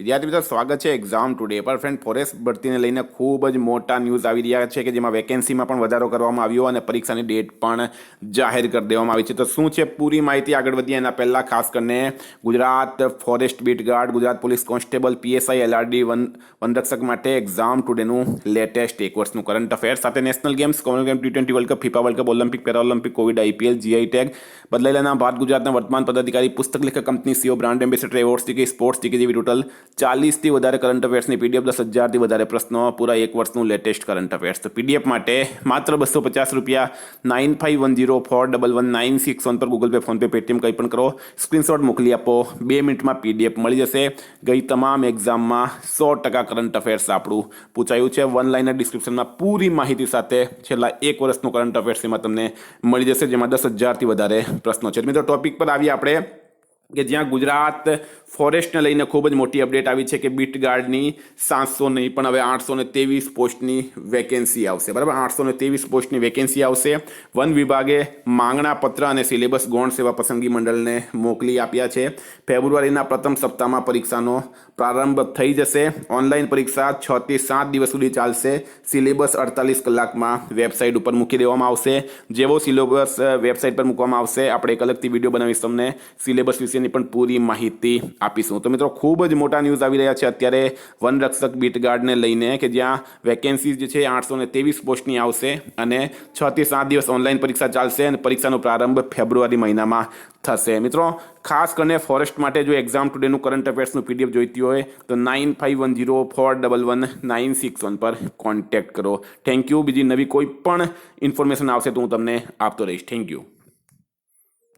વિદ્યાર્થી મિત્રો, સ્વાગત છે એક્ઝામ ટુડે પર. ફ્રેન્ડ ફોરેસ્ટ ભરતીને લઈને ખૂબ જ મોટા ન્યૂઝ આવી રહ્યા છે કે જેમાં વેકેન્સીમાં પણ વધારો કરવામાં આવ્યો અને પરીક્ષાની ડેટ પણ જાહેર કરી દેવામાં આવી છે. તો શું છે પૂરી માહિતી આગળ વધીએ? એના પહેલાં ખાસ કરીને Gujarat forest beat guard Gujarat police constable PSI LRD one વનરક્ષક માટે એક્ઝામ ટુડેનું લેટેસ્ટ એક વર્ષનું કરંટ અફેર્સ સાથે national games common game T twenty world cup FIFA world cup Olympic Paralympic Covid IPL GI tag બદલાયેલા ભારત ગુજરાતના વર્તમાન પદાધિકારી, પુસ્તક લેખક company CEO brand ambassador awards GK sports GK જેવી ટોટલ ચાલીસથી વધારે કરંટ અફેર્સની પીડીએફ દસ હજારથી વધારે પ્રશ્નો, પૂરા એક વર્ષનું લેટેસ્ટ કરંટ અફેર્સ તો પીડીએફ માટે માત્ર બસો પચાસ રૂપિયા nine five one zero four double one nine six one પર ગૂગલ પે ફોનપે પેટીએમ કંઈ પણ કરો. સ્ક્રીનશોટ મોકલી આપો. બે મિનિટમાં પીડીએફ મળી જશે. ગઈ તમામ એક્ઝામમાં સો ટકા કરંટ અફેર્સ આપણું પૂછાયું છે. વન લાઇનર ડિસ્ક્રિપ્શનમાં પૂરી માહિતી સાથે છેલ્લા એક વર્ષનું કરંટ અફેર્સ એમાં તમને મળી જશે, જેમાં દસ હજારથી વધારે પ્રશ્નો છે. મિત્રો ટોપિક પર આવીએ આપણે. કે જ્યાં ગુજરાત ફોરેસ્ટને લઈને ખૂબ જ મોટી અપડેટ આવી છે કે બીટ ગાર્ડની સાતસો નહીં, પણ હવે આઠસો ત્રેવીસ પોસ્ટની વેકેન્સી આવશે. બરાબર? આઠસો ને ત્રેવીસ પોસ્ટની વેકેન્સી આવશે. વન વિભાગે માંગણા પત્ર અને સિલેબસ ગૌણ સેવા પસંદગી મંડળને મોકલી આપ્યા છે. ફેબ્રુઆરીના પ્રથમ સપ્તાહમાં પરીક્ષાનો પ્રારંભ થઈ જશે. ઓનલાઈન પરીક્ષા છથી સાત દિવસ સુધી ચાલશે. સિલેબસ અડતાલીસ કલાકમાં વેબસાઇટ ઉપર મૂકી દેવામાં આવશે. જેવો સિલેબસ વેબસાઇટ પર મૂકવામાં આવશે, આપણે એક અલગથી વીડિયો બનાવીશ તમને. સિલેબસ વિશેની પણ પૂરી માહિતી આપીશું. તો મિત્રો, ખૂબ જ મોટા ન્યૂઝ આવી રહ્યા છે. અત્યારે વનરક્ષક બીટ ગાર્ડને લઈને કે જ્યાં વેકેન્સી જે છે આઠસો ને ત્રેવીસ પોસ્ટની આવશે અને છ થી સાત દિવસ ઓનલાઈન પરીક્ષા ચાલશે અને પરીક્ષાનો પ્રારંભ ફેબ્રુઆરી મહિનામાં થશે. મિત્રો, ખાસ કરીને ફોરેસ્ટ માટે જો એક્ઝામ ટુડેનું કરંટ અફેર્સનું પીડીએફ જોઈતી હોય, તો nine five one zero four double one nine six one પર કોન્ટેક્ટ કરો. થેન્ક યુ બીજી નવી કોઈ પણ ઇન્ફોર્મેશન આવશે તો હું તમને આપતો રહીશ. Thank you